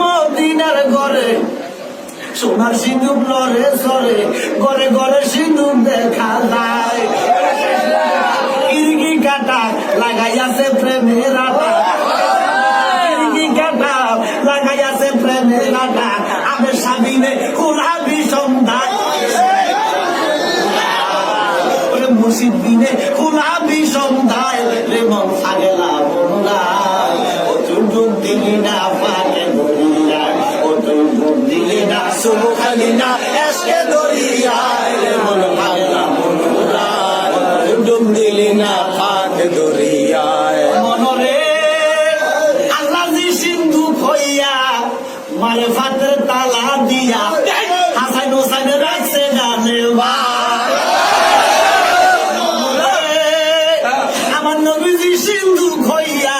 মদিনার ঘরে। সোনার সিঁদুর লরে সরে ঘরে ঘরে সিঁদুর দেখা যায়। কিরকি কাটা লাগাইয়াছে প্রেমের আটা। কিরকি কাটা লাগাইয়াছে প্রেমের আটা। আমি স্বামীনে কোলাবি সন্ধ্যায় ওরে মসজিদ দিনে কোলাবি সন্ধ্যায় রে মন থাকেলা বন্ধায় ও তুই দিলি না। দিলি খালি না এসকে দরিয়ায় মন থাকেলা বন্ধায় ডুব দিলি না পাকে দরিয়ায় মনরে আল্লাহ সিন্ধু খইয়া মারে ফাতের তালা দিয়া হাসান হোসাইন রাখছে জানে আমার নবীজি সিন্ধু খইয়া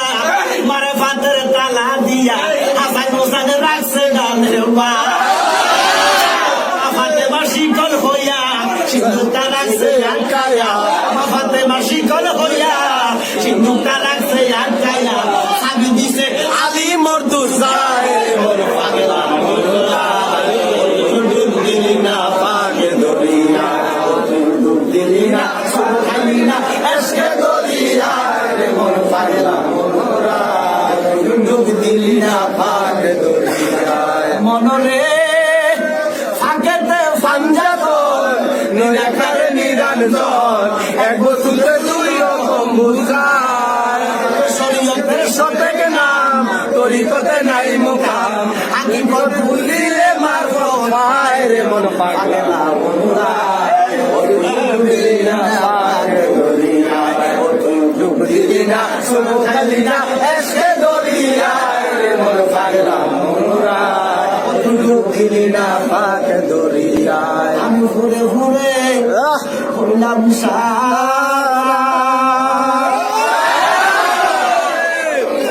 মারে ফাতের তালা দিয়া হাসান হোসাইন রাখছে জানে ভাই ফাতে মাসি কল হইয়া সিন্ধুটা রাখছে আটকায়া আমার ফাতে মাসি কল হইয়া সিন্ধুটা রাখছে আটকায়া নিরঞ্জন এক বস্তুতে দুই রকম বুঝায় শরীয়তের সতেক নাম তরিকতে নাই মুকাম। হাকিকত ভুলিলে মার পায় রে মন পাগলা বন্ধুরায় ও তুই ডুবলি না পাগে দরিয়ায় ও তুই ডুবলি না শুধু খালি না এসে দরিয়ায় রে মন পাগলা বন্ধুরায় ও না পাগে দরিয়ায় আমি ঘুরে ঘুরে হইলাম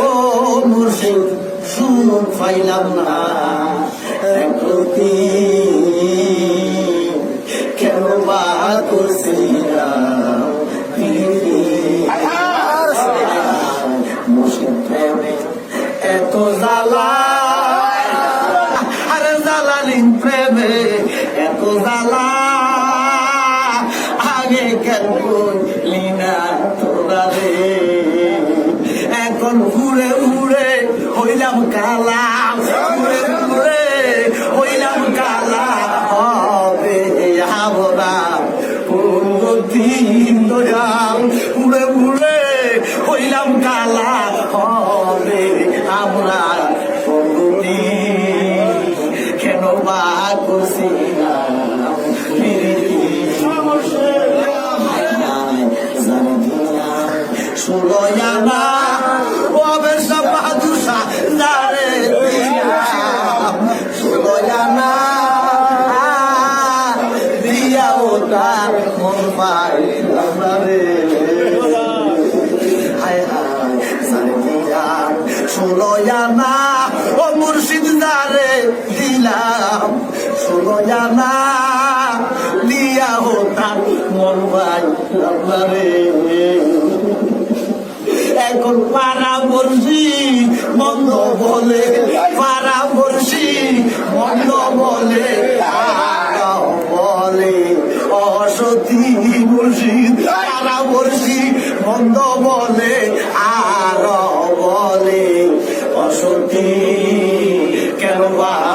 ও মুর্শিদ সুর পাইলাম না প্রতি। কেন বা করছিলাম মুর্শিদ প্রেমে এত জ্বালা, আরে জ্বালালিন প্রেমে এত জ্বালা। কেন এখন উড়ে উড়ে কালা উড়ে উড়ে কালা পূর্বতী দয়াল ঘুরে সুলয়ানা ওবে সবাদুসা জারে সুলয়ানা দিয়া। ওটা মন পাই রে। হায় হায় সারে দিয়া সুলয়ানা ও মুর্শিদ জারে দিলাম। সুলয়ানা দিয়া ওটা মন পাই রে। এখন পাড়া বলছি মন্দ বলে, পাড়া বলছি মন্দ বলে বলে। অসতী মুর্শিদ, পাড়া বলছি মন্দ বলে আর বলে। অসতী, কেন বা